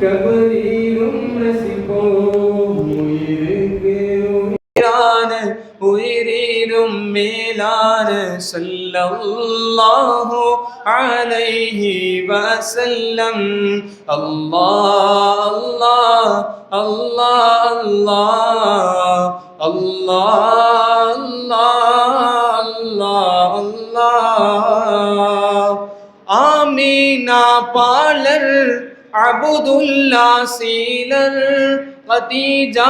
கபரிலும் ரசிப்போம் உயிருக்கு உயிரான உயிரீரும் மேலான சொல்லல்லாஹு அலைஹி வஸல்லம். Allah Allah Allah Allah Allah Allah Allah Amina பால அபுதுல்லா சீலல் கதீஜா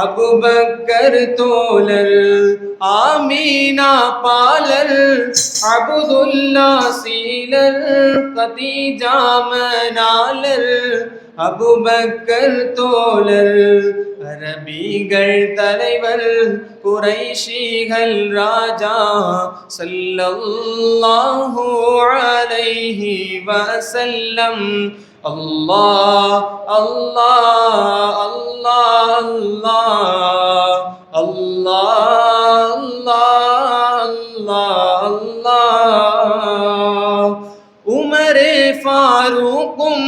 அபுபக்கர் தோலர் ஆமீனா பாலல் அபுதுல்லா சீலல் கதீஜா அபுபக்கர் தோலர் அரபிகள் தலைவர் குறைஷிகள் ராஜா சல்லல்லாஹு அலைஹி வஸல்லம். Allah Allah Allah Allah Allah Allah அல்லாஹ் உமரே ஃபாரூக்கும்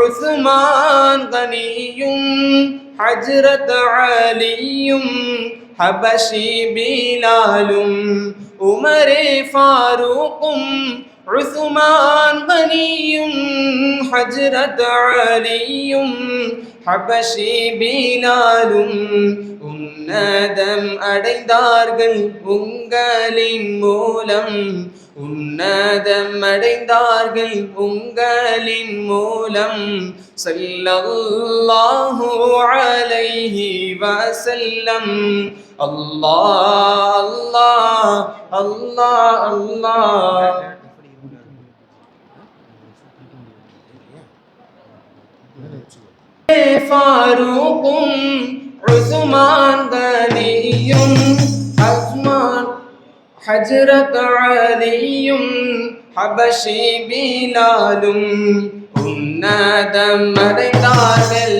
உஸ்மான் கனியும் ஹஜ்ரத் அலியும் ஹபஷி பீலாலும் உமரே ஃபாரூக்கும் உஸ்மான் கனியும் ஹஜ்ரத் அலியும் ஹபஷி பீலாலும் உன்னதம் அடைந்தார்கள் உங்களின் மூலம். உன்னதம் அடைந்தார்கள் உங்களின் மூலம் சல்லல்லாஹு அலைஹி வசல்லம் அல்லாஹ் அல்லாஹ் அல்லாஹ் அல்லாஹ் ஃபாரூக்கும் உஸ்மான் கனியும் ஹஜ்ரத் அலியும் ஹபஷி பீலாலும் உன்னதம் அடைந்தார்கள்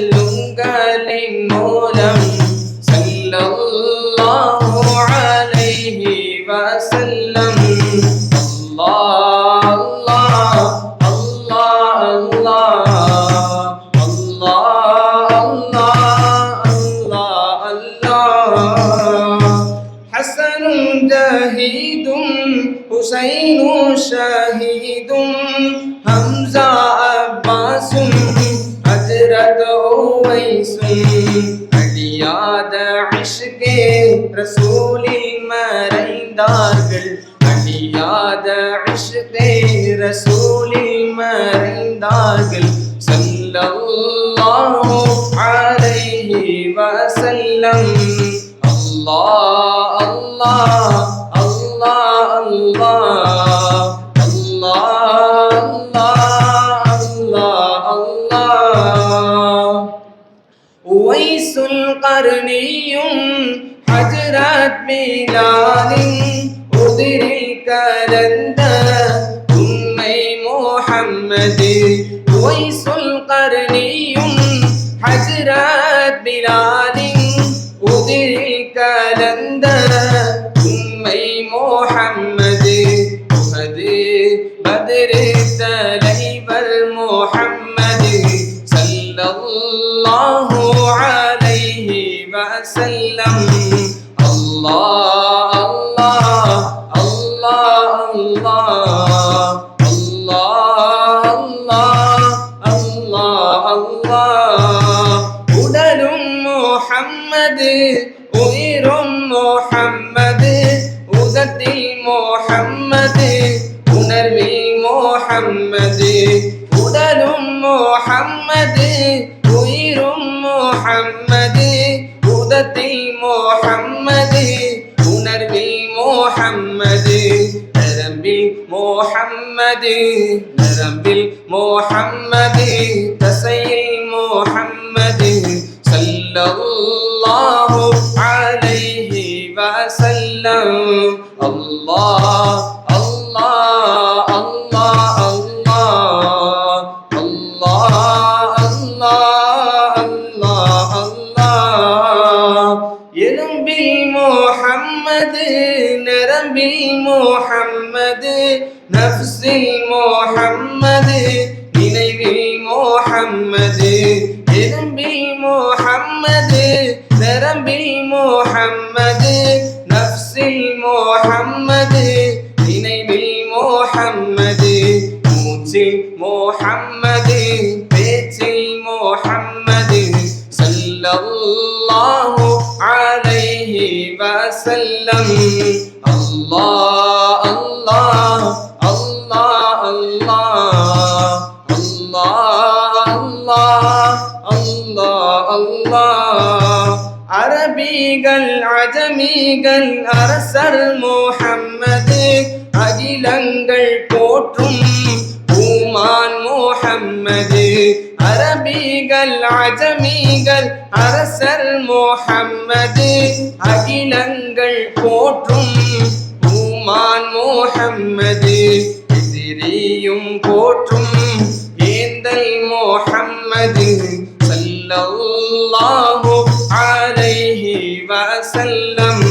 হুসাইন শাহিদুম হামজা আব্বাসুম হজরত ওয়াইসুম அழியாத அஷ்கே ரசூலில் மறைந்தார்கள் அழியாத அஷ்கே ரசூலில் மறைந்தார்கள் சல்லல்லாஹு அலைஹி வஸல்லம் Allah Allah Allah Allah Allah Allah அல்லாஹ் உவைசுல் கருணியும் ஹஜ்ரத் மீலானின் உதிரில் கலந்த உண்மை முஹம்மது உவைசுல் கருணியும் ஹஜ்ரத் பிலாலின் রে உணர்வில் முஹம்மது நரம்பில் முஹம்மது நரம்பில் முஹம்மது தசையில் முஹம்மது சல்லல்லாஹு அலைஹி வஸல்லம் அல்லாஹ் அல்லாஹ் அல்லாஹ் முஹம்மது நரம்பில் முஹம்மது நஃப்ஸில் முஹம்மது நினைவில் முஹம்மது எறும்பில் முஹம்மது நரம்பில் முஹம்மது. அலைஹி வஸல்லம் Allah Allah Allah Allah Allah Allah அல்லாஹ் அரபிகள் அஜமிகள் அரசர் முஹம்மது அகிலங்கள் போற்றும் பூமான் முஹம்மது அரபிகள் அஜமிகள் அரசர் மோஹம்மது அகிலங்கள் போற்றும் ஊமான் மோஹம்மது எதிரியும் போற்றும் ஏந்தல் மோஹம்மது ஸல்லல்லாஹு அலைஹி வசல்லம்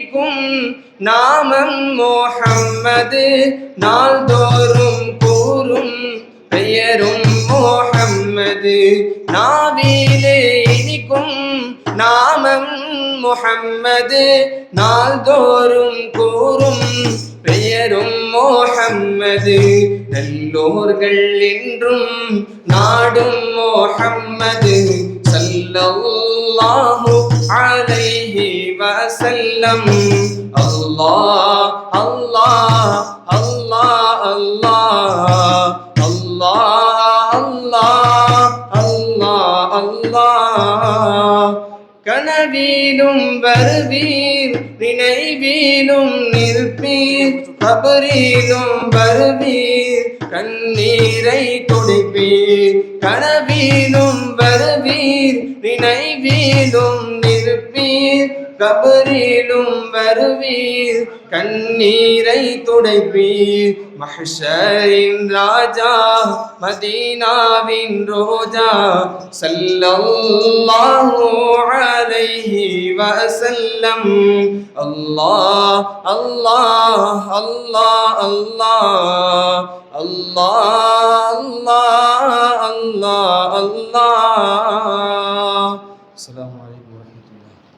இனிக்கும் நாமம் மோஹம்மது. நாள்தோறும் கூறும் பெயரும் மோஹம்மது. நாவிலே இனிக்கும் நாமம் முஹம்மது. நாள்தோறும் கூறும் பெயரும் மோஹம்மது. நல்லோர்கள் என்றும் நாடும் மோஹம்மது. ஸல்லல்லாஹு அலைஹி وسلم الله الله الله الله الله الله الله الله கனவிலும் வருவீர் நினைவிலும் நிற்பீர் கபரிலும் வருவீர் கண்ணீரை துடைப்பீர் கனவிலும் வருவீர் நினைவிலும் நிற்பீர் கபரிலும் வருவீர் கண்ணீரை துடைப்பீர். மஹ்ஷரின் ராஜா மதீனாவின் ரோஜா சல்லல்லாஹு அலைஹி வஸல்லம். Allah Allah Allah Allah Allah Allah Allah. அல்லாஹ் அஸ்ஸலாமு